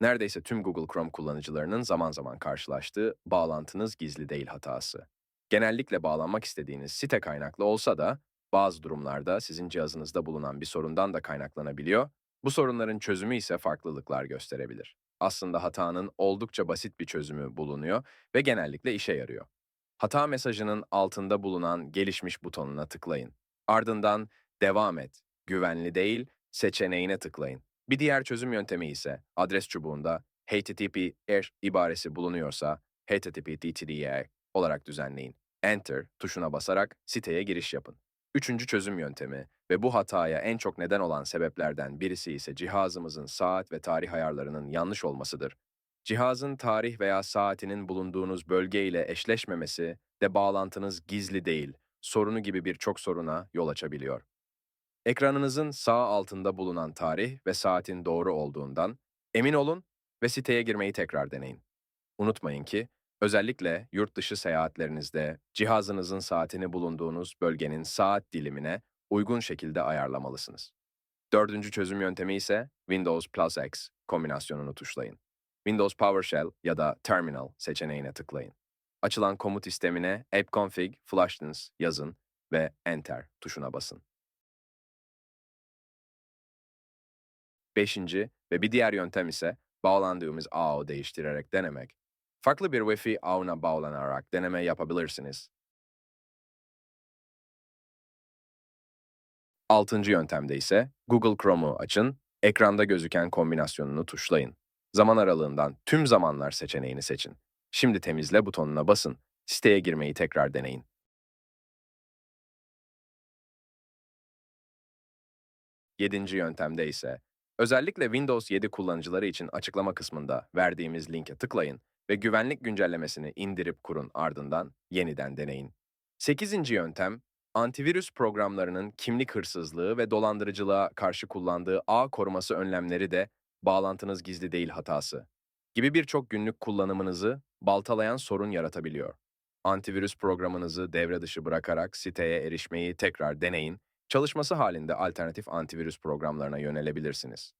Neredeyse tüm Google Chrome kullanıcılarının zaman zaman karşılaştığı bağlantınız gizli değil hatası. Genellikle bağlanmak istediğiniz site kaynaklı olsa da bazı durumlarda sizin cihazınızda bulunan bir sorundan da kaynaklanabiliyor. Bu sorunların çözümü ise farklılıklar gösterebilir. Aslında hatanın oldukça basit bir çözümü bulunuyor ve genellikle işe yarıyor. Hata mesajının altında bulunan gelişmiş butonuna tıklayın. Ardından devam et, güvenli değil seçeneğine tıklayın. Bir diğer çözüm yöntemi ise adres çubuğunda HTTPR ibaresi bulunuyorsa HTTP olarak düzenleyin. Enter tuşuna basarak siteye giriş yapın. Üçüncü çözüm yöntemi ve bu hataya en çok neden olan sebeplerden birisi ise cihazımızın saat ve tarih ayarlarının yanlış olmasıdır. Cihazın tarih veya saatinin bulunduğunuz bölge ile eşleşmemesi de bağlantınız gizli değil, sorunu gibi birçok soruna yol açabiliyor. Ekranınızın sağ altında bulunan tarih ve saatin doğru olduğundan emin olun ve siteye girmeyi tekrar deneyin. Unutmayın ki özellikle yurt dışı seyahatlerinizde cihazınızın saatini bulunduğunuz bölgenin saat dilimine uygun şekilde ayarlamalısınız. Dördüncü çözüm yöntemi ise Windows Plus X kombinasyonunu tuşlayın. Windows PowerShell ya da Terminal seçeneğine tıklayın. Açılan komut istemine appconfig flushdance yazın ve Enter tuşuna basın. Beşinci ve bir diğer yöntem ise bağlandığımız ağı değiştirerek denemek. Farklı bir Wi-Fi ağına bağlanarak deneme yapabilirsiniz. Altıncı yöntemde ise Google Chrome'u açın, ekranda gözüken kombinasyonunu tuşlayın. Zaman aralığından tüm zamanlar seçeneğini seçin. Şimdi temizle butonuna basın. Siteye girmeyi tekrar deneyin. Yedinci yöntemde ise özellikle Windows 7 kullanıcıları için açıklama kısmında verdiğimiz linke tıklayın ve güvenlik güncellemesini indirip kurun ardından yeniden deneyin. Sekizinci yöntem, antivirüs programlarının kimlik hırsızlığı ve dolandırıcılığa karşı kullandığı ağ koruması önlemleri de bağlantınız gizli değil hatası gibi birçok günlük kullanımınızı baltalayan sorun yaratabiliyor. Antivirüs programınızı devre dışı bırakarak siteye erişmeyi tekrar deneyin. Çalışması halinde alternatif antivirüs programlarına yönelebilirsiniz.